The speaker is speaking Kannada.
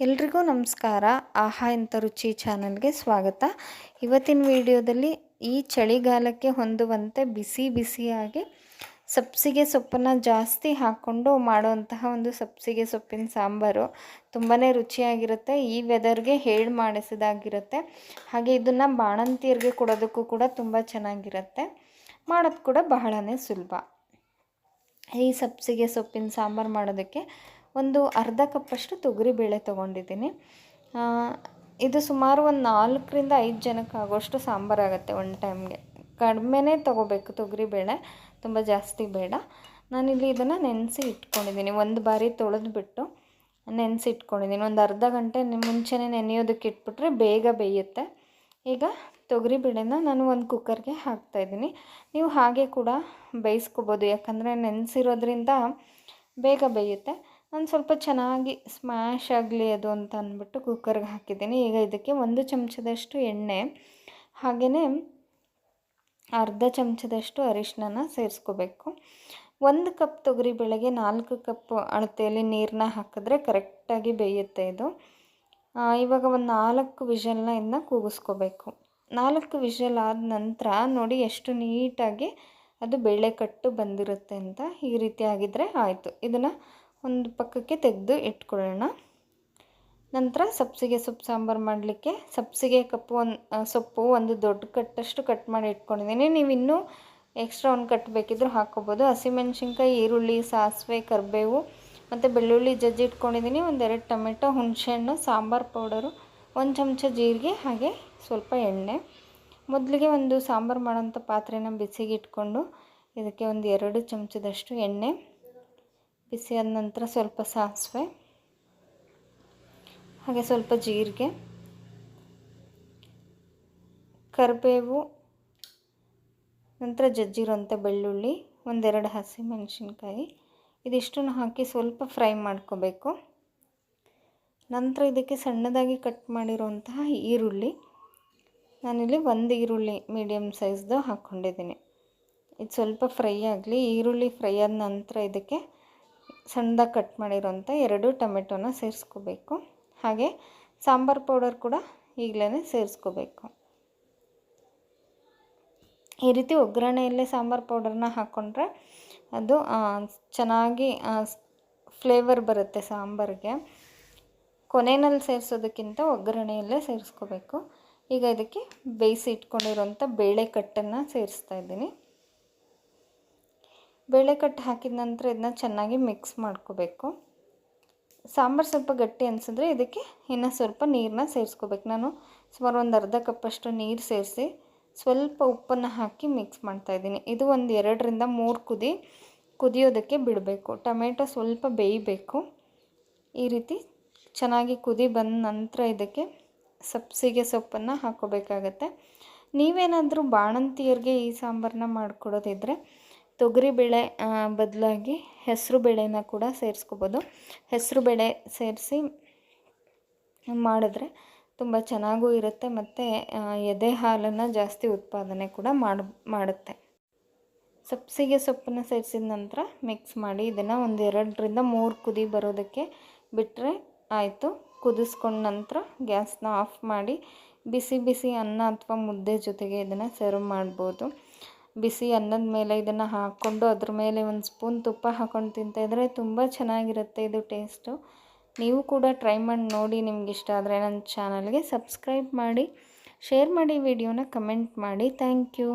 ಎಲ್ರಿಗೂ ನಮಸ್ಕಾರ. ಆಹಾ ಇಂಥ ರುಚಿ ಚಾನಲ್ಗೆ ಸ್ವಾಗತ. ಇವತ್ತಿನ ವಿಡಿಯೋದಲ್ಲಿ ಈ ಚಳಿಗಾಲಕ್ಕೆ ಹೊಂದುವಂತೆ ಬಿಸಿ ಬಿಸಿಯಾಗಿ ಸಬ್ಸಿಗೆ ಸೊಪ್ಪನ್ನು ಜಾಸ್ತಿ ಹಾಕ್ಕೊಂಡು ಮಾಡುವಂತಹ ಒಂದು ಸಬ್ಸಿಗೆ ಸೊಪ್ಪಿನ ಸಾಂಬಾರು ತುಂಬಾ ರುಚಿಯಾಗಿರುತ್ತೆ. ಈ ವೆದರ್ಗೆ ಹೇಳಿ ಮಾಡಿಸಿದಾಗಿರುತ್ತೆ. ಹಾಗೆ ಇದನ್ನು ಬಾಣಂತಿಯರಿಗೆ ಕೊಡೋದಕ್ಕೂ ಕೂಡ ತುಂಬ ಚೆನ್ನಾಗಿರುತ್ತೆ. ಮಾಡೋದು ಕೂಡ ಬಹಳನೇ ಸುಲಭ. ಈ ಸಬ್ಸಿಗೆ ಸೊಪ್ಪಿನ ಸಾಂಬಾರು ಮಾಡೋದಕ್ಕೆ ಒಂದು ಅರ್ಧ ಕಪ್ಪಷ್ಟು ತೊಗರಿಬೇಳೆ ತೊಗೊಂಡಿದ್ದೀನಿ. ಇದು ಸುಮಾರು ಒಂದು ನಾಲ್ಕರಿಂದ ಐದು ಜನಕ್ಕೆ ಆಗೋಷ್ಟು ಸಾಂಬಾರಾಗುತ್ತೆ ಒನ್ ಟೈಮ್ಗೆ ಕಡಿಮೆನೇ ತೊಗೋಬೇಕು ತೊಗರಿಬೇಳೆ ತುಂಬ ಜಾಸ್ತಿ ಬೇಡ. ನಾನಿಲ್ಲಿ ಇದನ್ನು ನೆನೆಸಿ ಇಟ್ಕೊಂಡಿದ್ದೀನಿ. ಒಂದು ಬಾರಿ ತೊಳೆದ್ಬಿಟ್ಟು ನೆನೆಸಿ ಇಟ್ಕೊಂಡಿದ್ದೀನಿ. ಒಂದು ಅರ್ಧ ಗಂಟೆ ಮುಂಚೆನೇ ನೆನೆಯೋದಕ್ಕೆ ಇಟ್ಬಿಟ್ರೆ ಬೇಗ ಬೇಯುತ್ತೆ. ಈಗ ತೊಗರಿಬೇಳೆನ ನಾನು ಒಂದು ಕುಕ್ಕರ್ಗೆ ಹಾಕ್ತಾಯಿದ್ದೀನಿ ನೀವು ಹಾಗೆ ಕೂಡ ಬೇಯಿಸ್ಕೋಬೋದು. ಯಾಕಂದರೆ ನೆನೆಸಿರೋದ್ರಿಂದ ಬೇಗ ಬೇಯುತ್ತೆ. ನಾನು ಸ್ವಲ್ಪ ಚೆನ್ನಾಗಿ ಸ್ಮ್ಯಾಶ್ ಆಗಲಿ ಅದು ಅಂತ ಅಂದ್ಬಿಟ್ಟು ಕುಕ್ಕರ್ಗೆ ಹಾಕಿದ್ದೀನಿ. ಈಗ ಇದಕ್ಕೆ ಒಂದು ಚಮಚದಷ್ಟು ಎಣ್ಣೆ, ಹಾಗೆಯೇ ಅರ್ಧ ಚಮಚದಷ್ಟು ಅರಿಶಿನ ಸೇರಿಸ್ಕೋಬೇಕು. ಒಂದು ಕಪ್ ತೊಗರಿ ಬೆಳಗ್ಗೆ ನಾಲ್ಕು ಕಪ್ ಅಳತೆಯಲ್ಲಿ ನೀರನ್ನ ಹಾಕಿದ್ರೆ ಕರೆಕ್ಟಾಗಿ ಬೇಯುತ್ತೆ ಇದು. ಇವಾಗ ಒಂದು ನಾಲ್ಕು ವಿಷಲ್ನ ಇದನ್ನ ಕೂಗಿಸ್ಕೋಬೇಕು. ನಾಲ್ಕು ವಿಷಲ್ ಆದ ನಂತರ ನೋಡಿ ಎಷ್ಟು ನೀಟಾಗಿ ಅದು ಬೇಳೆ ಕಟ್ಟು ಬಂದಿರುತ್ತೆ ಅಂತ ಈ ರೀತಿ ಆಗಿದ್ದರೆ ಆಯಿತು. ಇದನ್ನು ಒಂದು ಪಕ್ಕಕ್ಕೆ ತೆಗೆದು ಇಟ್ಕೊಳ್ಳೋಣ. ನಂತರ ಸಬ್ಸಿಗೆ ಸೊಪ್ಪು ಸಾಂಬಾರು ಮಾಡಲಿಕ್ಕೆ ಸಬ್ಸಿಗೆ ಕಪ್ಪು ಒಂದು ಸೊಪ್ಪು ಒಂದು ದೊಡ್ಡ ಕಟ್ಟಷ್ಟು ಕಟ್ ಮಾಡಿ ಇಟ್ಕೊಂಡಿದ್ದೀನಿ. ನೀವು ಇನ್ನೂ ಎಕ್ಸ್ಟ್ರಾ ಒಂದು ಕಟ್ ಬೇಕಿದ್ದರೂ ಹಾಕ್ಕೋಬೋದು. ಹಸಿಮೆಣ್ಸಿನ್ಕಾಯಿ, ಈರುಳ್ಳಿ, ಸಾಸಿವೆ, ಕರಿಬೇವು ಮತ್ತು ಬೆಳ್ಳುಳ್ಳಿ ಜಜ್ಜಿ ಇಟ್ಕೊಂಡಿದ್ದೀನಿ. ಒಂದೆರಡು ಟೊಮೆಟೊ, ಹುಣಸೆಹಣ್ಣು, ಸಾಂಬಾರು ಪೌಡರು, ಒಂದು ಚಮಚ ಜೀರಿಗೆ ಹಾಗೆ ಸ್ವಲ್ಪ ಎಣ್ಣೆ. ಮೊದಲಿಗೆ ಒಂದು ಸಾಂಬಾರು ಮಾಡೋಂಥ ಪಾತ್ರೆನ ಬಿಸಿಗೆ ಇಟ್ಕೊಂಡು ಇದಕ್ಕೆ ಒಂದು ಎರಡು ಚಮಚದಷ್ಟು ಎಣ್ಣೆ. ಬಿಸಿ ಆದ ನಂತರ ಸ್ವಲ್ಪ ಸಾಸಿವೆ, ಹಾಗೆ ಸ್ವಲ್ಪ ಜೀರಿಗೆ, ಕರಿಬೇವು, ನಂತರ ಜಜ್ಜಿರುವಂಥ ಬೆಳ್ಳುಳ್ಳಿ, ಒಂದೆರಡು ಹಸಿ ಮೆಣಸಿನ್ಕಾಯಿ ಇದಿಷ್ಟನ್ನು ಹಾಕಿ ಸ್ವಲ್ಪ ಫ್ರೈ ಮಾಡ್ಕೋಬೇಕು. ನಂತರ ಇದಕ್ಕೆ ಸಣ್ಣದಾಗಿ ಕಟ್ ಮಾಡಿರುವಂತಹ ಈರುಳ್ಳಿ. ನಾನಿಲ್ಲಿ ಒಂದು ಈರುಳ್ಳಿ ಮೀಡಿಯಮ್ ಸೈಜ್ದು ಹಾಕ್ಕೊಂಡಿದ್ದೀನಿ. ಇದು ಸ್ವಲ್ಪ ಫ್ರೈ ಆಗಲಿ, ಈರುಳ್ಳಿ ಫ್ರೈ ಆದ ನಂತರ ಇದಕ್ಕೆ ಸಣ್ಣದಾಗಿ ಕಟ್ ಮಾಡಿರೋಂಥ ಎರಡು ಟೊಮೆಟೊನ ಸೇರಿಸ್ಕೋಬೇಕು. ಹಾಗೆ ಸಾಂಬಾರು ಪೌಡರ್ ಕೂಡ ಈಗಲೇ ಸೇರಿಸ್ಕೋಬೇಕು. ಈ ರೀತಿ ಒಗ್ಗರಣೆಯಲ್ಲೇ ಸಾಂಬಾರು ಪೌಡರ್ನ ಹಾಕ್ಕೊಂಡ್ರೆ ಅದು ಚೆನ್ನಾಗಿ ಫ್ಲೇವರ್ ಬರುತ್ತೆ ಸಾಂಬಾರಿಗೆ. ಕೊನೆಯಲ್ಲಿ ಸೇರಿಸೋದಕ್ಕಿಂತ ಒಗ್ಗರಣೆಯಲ್ಲೇ ಸೇರಿಸ್ಕೋಬೇಕು. ಈಗ ಇದಕ್ಕೆ ಬೇಯಿಸಿ ಇಟ್ಕೊಂಡಿರೋಂಥ ಬೇಳೆ ಕಟ್ಟನ್ನು ಸೇರಿಸ್ತಾ ಇದ್ದೀನಿ. ಬೇಳೆಕಟ್ಟು ಹಾಕಿದ ನಂತರ ಇದನ್ನ ಚೆನ್ನಾಗಿ ಮಿಕ್ಸ್ ಮಾಡ್ಕೋಬೇಕು. ಸಾಂಬಾರು ಸ್ವಲ್ಪ ಗಟ್ಟಿ ಅನಿಸಿದ್ರೆ ಇದಕ್ಕೆ ಇನ್ನೂ ಸ್ವಲ್ಪ ನೀರನ್ನ ಸೇರಿಸ್ಕೋಬೇಕು. ನಾನು ಸುಮಾರು ಒಂದು ಅರ್ಧ ಕಪ್ಪಷ್ಟು ನೀರು ಸೇರಿಸಿ ಸ್ವಲ್ಪ ಉಪ್ಪನ್ನು ಹಾಕಿ ಮಿಕ್ಸ್ ಮಾಡ್ತಾಯಿದ್ದೀನಿ ಇದು ಒಂದು ಎರಡರಿಂದ ಮೂರು ಕುದಿ ಕುದಿಯೋದಕ್ಕೆ ಬಿಡಬೇಕು. ಟೊಮೆಟೊ ಸ್ವಲ್ಪ ಬೇಯಬೇಕು. ಈ ರೀತಿ ಚೆನ್ನಾಗಿ ಕುದಿ ಬಂದ ನಂತರ ಇದಕ್ಕೆ ಸಬ್ಸಿಗೆ ಸೊಪ್ಪನ್ನು ಹಾಕ್ಕೋಬೇಕಾಗತ್ತೆ ನೀವೇನಾದರೂ ಬಾಣಂತಿಯರಿಗೆ ಈ ಸಾಂಬಾರನ್ನ ಮಾಡಿಕೊಡೋದಿದ್ರೆ ತೊಗರಿಬೇಳೆ ಬದಲಾಗಿ ಹೆಸರು ಬೇಳೆನ ಕೂಡ ಸೇರಿಸ್ಕೋಬೋದು. ಹೆಸರು ಬೇಳೆ ಸೇರಿಸಿ ಮಾಡಿದ್ರೆ ತುಂಬ ಚೆನ್ನಾಗೂ ಇರುತ್ತೆ ಮತ್ತು ಎದೆ ಹಾಲನ್ನು ಜಾಸ್ತಿ ಉತ್ಪಾದನೆ ಕೂಡ ಮಾಡಿ, ಮಾಡುತ್ತೆ. ಸಬ್ಸಿಗೆ ಸೊಪ್ಪನ್ನು ಸೇರಿಸಿದ ನಂತರ ಮಿಕ್ಸ್ ಮಾಡಿ ಇದನ್ನು ಒಂದು ಎರಡರಿಂದ ಮೂರು ಕುದಿ ಬರೋದಕ್ಕೆ ಬಿಟ್ಟರೆ ಆಯಿತು. ಕುದಿಸ್ಕೊಂಡ ನಂತರ ಗ್ಯಾಸ್ನ ಆಫ್ ಮಾಡಿ ಬಿಸಿ ಬಿಸಿ ಅನ್ನ ಅಥವಾ ಮುದ್ದೆ ಜೊತೆಗೆ ಇದನ್ನು ಸರ್ವ್ ಮಾಡ್ಬೋದು. ಬಿಸಿ ಅನ್ನದ ಮೇಲೆ ಇದನ್ನು ಹಾಕ್ಕೊಂಡು ಅದ್ರ ಮೇಲೆ ಒಂದು ಸ್ಪೂನ್ ತುಪ್ಪ ಹಾಕ್ಕೊಂಡು ತಿಂತಾಯಿದ್ರೆ ತುಂಬ ಚೆನ್ನಾಗಿರುತ್ತೆ ಇದು ಟೇಸ್ಟು. ನೀವು ಕೂಡ ಟ್ರೈ ಮಾಡಿ ನೋಡಿ, ನಿಮ್ಗೆ ಇಷ್ಟ ಆದರೆ ನನ್ನ ಚಾನಲ್ಗೆ ಸಬ್ಸ್ಕ್ರೈಬ್ ಮಾಡಿ, ಶೇರ್ ಮಾಡಿ, ವಿಡಿಯೋನ ಕಮೆಂಟ್ ಮಾಡಿ. Thank you.